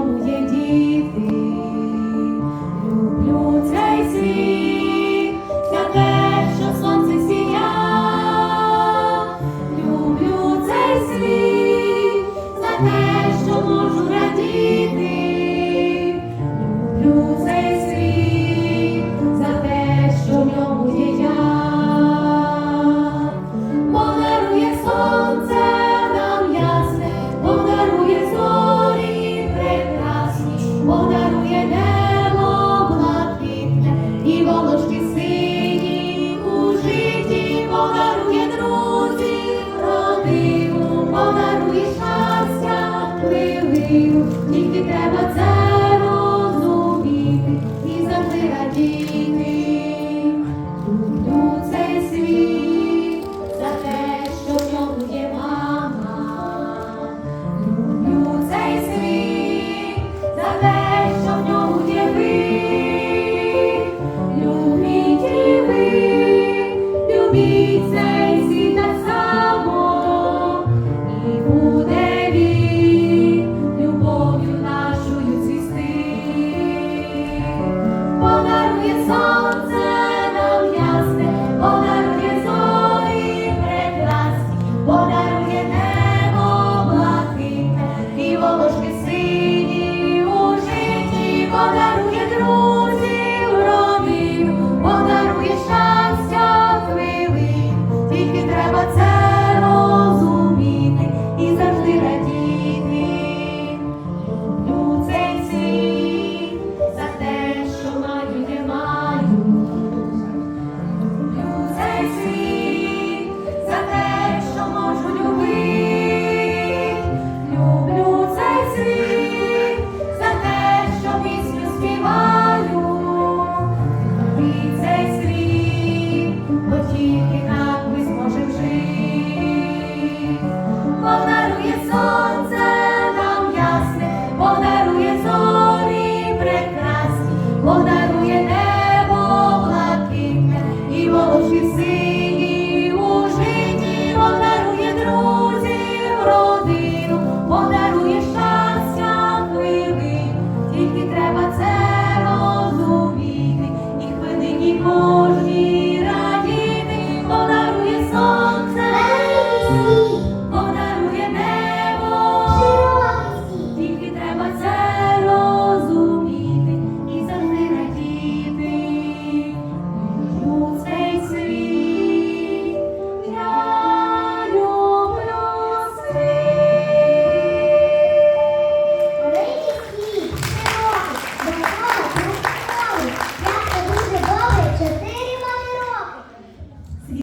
ньому діти. Люблю цей світ за те, що сонце сія. Люблю цей світ за те, що можу радіти. Люблю цей тільки треба це What's up?